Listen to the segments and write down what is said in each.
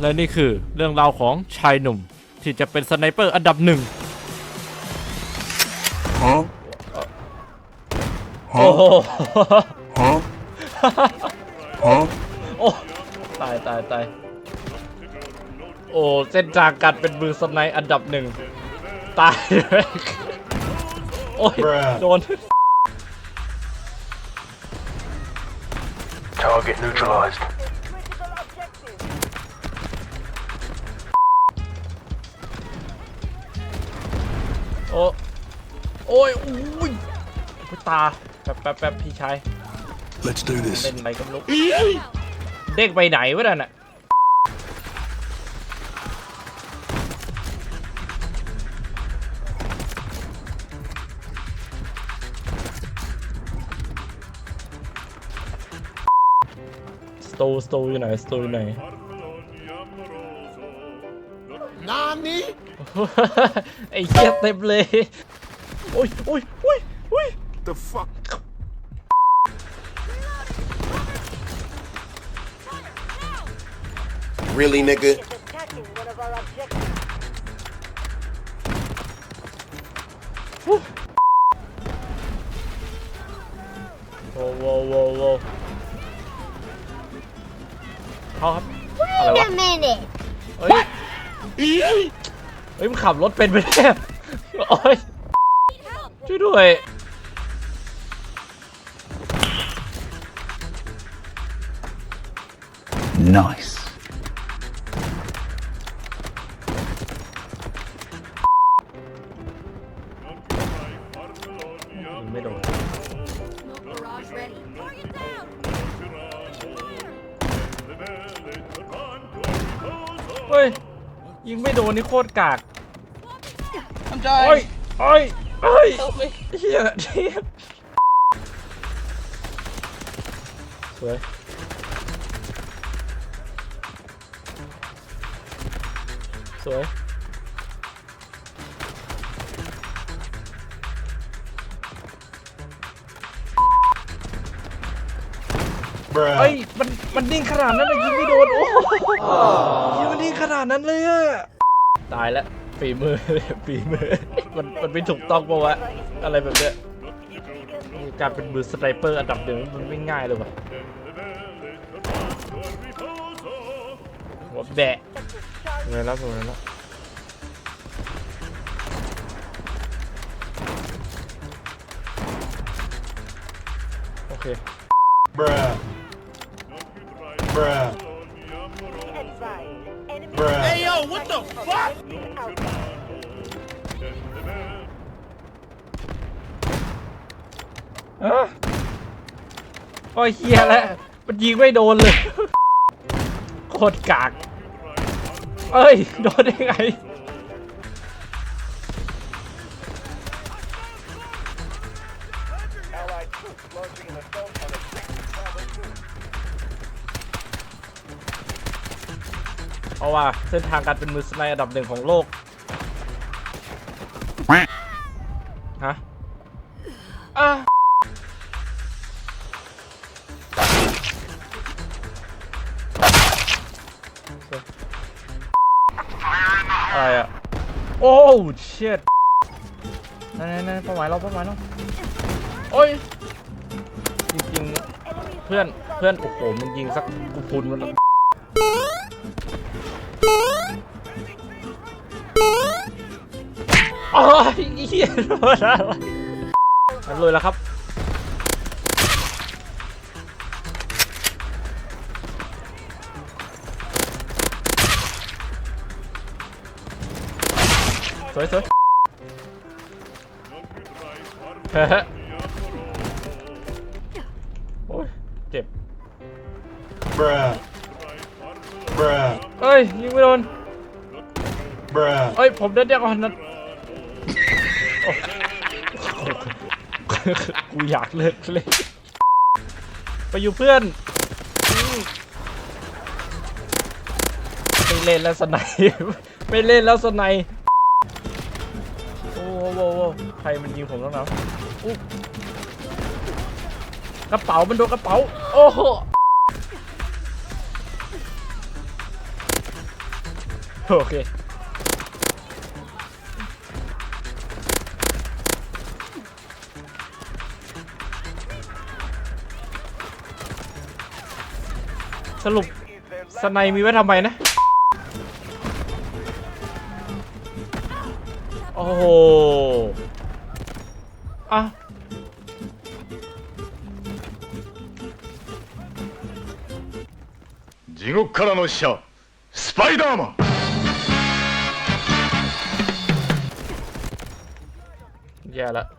และนี่คือเรื่องราวของชายหนุ่ม ที่จะเป็นสไนเปอร์อันดับหนึ่ง Huh? โอ้โห Huh? Huh? โอ้ตายตายตายโอ้เส้นทางการเป็นมือสไนอันดับหนึ่งตายเลยโอ้ย Bruh โดน Target neutralized. โอ้โอ้ยอุ้ยอุ๊ยตาแป๊บแป๊บแป๊บพี่ชาย Let's do this. เล่นอะไรก็ไม่รู้เด้งไปไหนวะนั่นน่ะสตูสตูอยู่ไหนสตูอยู่ไหน Nani? ไอ้เหี้ยเต็มเลย โอ้ยโอ้ยโอ้ยโอ้ย The fuck? Really, nigga? is attacking one of our objectives. โว้โว้โว้โว้เขาครับ อะไรวะ Wait a minute. เฮ้ย เฮ้ยมันขับรถเป็นไปเนี่ยโอ้ยช่วยด้วย Nice. ยิงไม่โดน Barrage ready. Target down. เฮ้ย ยิงไม่โดนนี่โคตรกาก I'm โอ้ย dying. โอ้ยโอ้ย Help me. เฮียเฮียสวยสวย เฮ้ยมันมันนิ่งขนาดนั้นเลยยิงไม่โดนโอ้โหยิงมันนิ่งขนาดนั้นเลยอะตายแล้วฝีมือฝีมือมันมันไม่ถูกต้องปะวะอะไรแบบเนี้ยการเป็นมือสไนเปอร์อันดับหนึ่งมันไม่ง่ายเลยวะหัวแบะไงแล้วไงแล้วโอเค Bruh. Bruh. Advised. Enemy Bruh. Hey yo, what the fuck? Out. เอ้อโอ้ยเฮียแล้วมันยิงไม่โดนเลย โคตรกาก เอ้ย โดนได้ไง เพราะว่าเส้นทางการเป็นมือสไนอันดับหนึ่งของโลก ฮะอะอะไรอะ โอ้เชิดนั่นนั่นเป้าหมายเราเป้าหมายเราโอ้ยจริงๆ เพื่อนเพื่อนโอ้โหมึงยิงสักกูพุนมันแล้ว อ้ยเหี้ยโดนอะไรนั่นเลยแล้วครับ สวยสวยเฮ้ยโอ้ยเจ็บ Bruh. Bruh. เอ้ยยิงไม่โดน Bruh. เอ้ย ผมเดินเดียวก่อนนะ กูอยากเลิกเล่นไปอยู่เพื่อนไม่เล่นแล้วสไนป์ไม่เล่นแล้วสไนป์โอ้โหโอ้ใครมันยิงผมแล้วนะกระเป๋ามันโดนกระเป๋า โอ้โหโอเค สรุปสไนมีไว้ทำไมนะ โอ้โหอ่ะ 地獄からの使者スパイダーマン แย่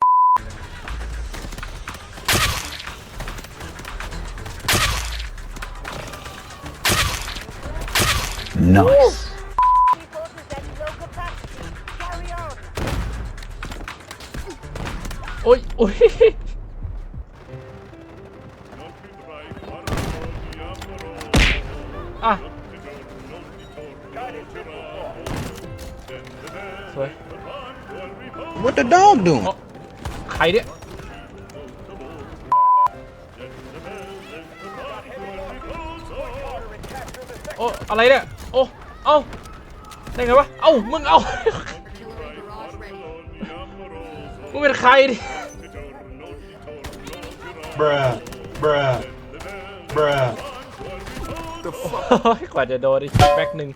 อ้ยอะสวย What the dog doing? อ๋อใครเนี่ย โอ้ อะไรเนี่ย โอ้เอ้าได้ไงวะเอ้ามึงเอ้า Artillery barrage ready. มึงเป็นใครดิ Bruh. Bruh. Bruh. โอ้ยกว่าจะโดนอีกแบ็กหนึ่ง